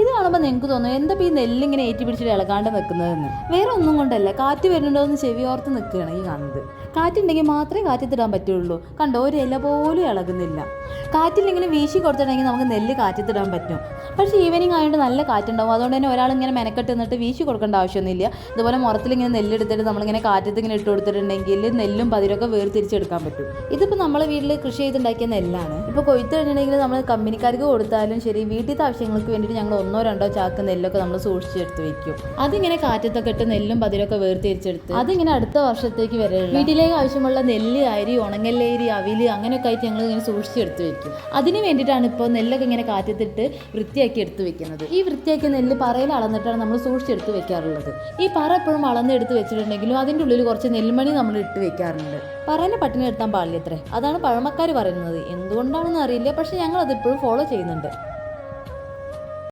ഇത് കാണുമ്പോൾ നിങ്ങൾക്ക് തോന്നും എന്താ ഈ നെല്ലിങ്ങനെ ഏറ്റി പിടിച്ചിട്ട് ഇളകാണ്ട് നിൽക്കുന്നതെന്ന് വേറെ ഒന്നും കൊണ്ടല്ല കാറ്റ് വരുന്നുണ്ടോ എന്ന് ചെവി ഓർത്ത് നിൽക്കുകയാണ് ഈ കാണുന്നത്. കാറ്റുണ്ടെങ്കിൽ മാത്രമേ കാറ്റത്തിടാൻ പറ്റുള്ളൂ. കണ്ടോ ഒരു ഇല പോലും ഇളകുന്നില്ല. കാറ്റിലിങ്ങനെ വീശി കൊടുത്തിട്ടുണ്ടെങ്കിൽ നമുക്ക് നെല്ല് കാറ്റത്തിടാൻ പറ്റും. പക്ഷേ ഈവനിങ് ആയതുകൊണ്ട് നല്ല കാറ്റുണ്ടാവും. അതുകൊണ്ട് തന്നെ ഒരാൾ ഇങ്ങനെ മെനക്കെട്ട് നിന്നിട്ട് വീശി കൊടുക്കേണ്ട ആവശ്യമൊന്നുമില്ല. ഇതുപോലെ മുറത്തിൽ ഇങ്ങനെ നെല്ലെടുത്തിട്ട് നമ്മളിങ്ങനെ കാറ്റത്ത് ഇങ്ങനെ ഇട്ട് കൊടുത്തിട്ടുണ്ടെങ്കിൽ നെല്ലും പതിരൊക്കെ വേർതിരിച്ചെടുക്കാൻ പറ്റും. ഇതിപ്പോൾ നമ്മളെ വീട്ടിൽ കൃഷി ചെയ്തുണ്ടാക്കിയ നെല്ലാണ്. ഇപ്പോൾ കൊയ്ത്ത് കഴിഞ്ഞിട്ടുണ്ടെങ്കിൽ നമ്മൾ കമ്പനിക്കാർക്ക് കൊടുത്താലും ശരി വീട്ടിലത്തെ ആവശ്യങ്ങൾക്ക് വേണ്ടിയിട്ട് ഞങ്ങൾ ഒന്നോ രണ്ടോ ചാക്ക് നെല്ലൊക്കെ നമ്മൾ സൂക്ഷിച്ചെടുത്ത് വെക്കും. അതിങ്ങനെ കാറ്റത്തൊക്കെ ഇട്ട് നെല്ലും പതിരൊക്കെ വേർതിരിച്ചെടുത്ത് അതിങ്ങനെ അടുത്ത വർഷത്തേക്ക് വരെ വീട്ടിലേക്ക് ആവശ്യമുള്ള നെല്ല് അരി ഉണങ്ങല്ലേരി അവിൽ അങ്ങനെയൊക്കെ ആയിട്ട് ഞങ്ങൾ ഇങ്ങനെ സൂക്ഷിച്ചെടുത്ത് വെക്കും. അതിന് വേണ്ടിയിട്ടാണ് ഇപ്പോൾ നെല്ലൊക്കെ ഇങ്ങനെ കാറ്റത്തിട്ട് വൃത്തിയാക്കി എടുത്ത് വെക്കുന്നത്. ഈ വൃത്തിയാക്കിയ നെല്ല് പറയിൽ അളന്നിട്ടാണ് നമ്മൾ സൂക്ഷിച്ചെടുത്ത് വെക്കാറുള്ളത്. ഈ പറ എപ്പോഴും അളന്നെടുത്ത് വെച്ചിട്ടുണ്ടെങ്കിലും അതിന്റെ ഉള്ളിൽ കുറച്ച് നെൽമണി നമ്മൾ ഇട്ട് വെക്കാറുണ്ട്. പറയനെ പട്ടിണി എടുത്താൻ പാടില്ല അതാണ് പഴമക്കാർ പറയുന്നത്. എന്തുകൊണ്ടാണെന്ന് അറിയില്ല. പക്ഷെ ഞങ്ങൾ അതിപ്പോഴും ഫോളോ ചെയ്യുന്നുണ്ട്.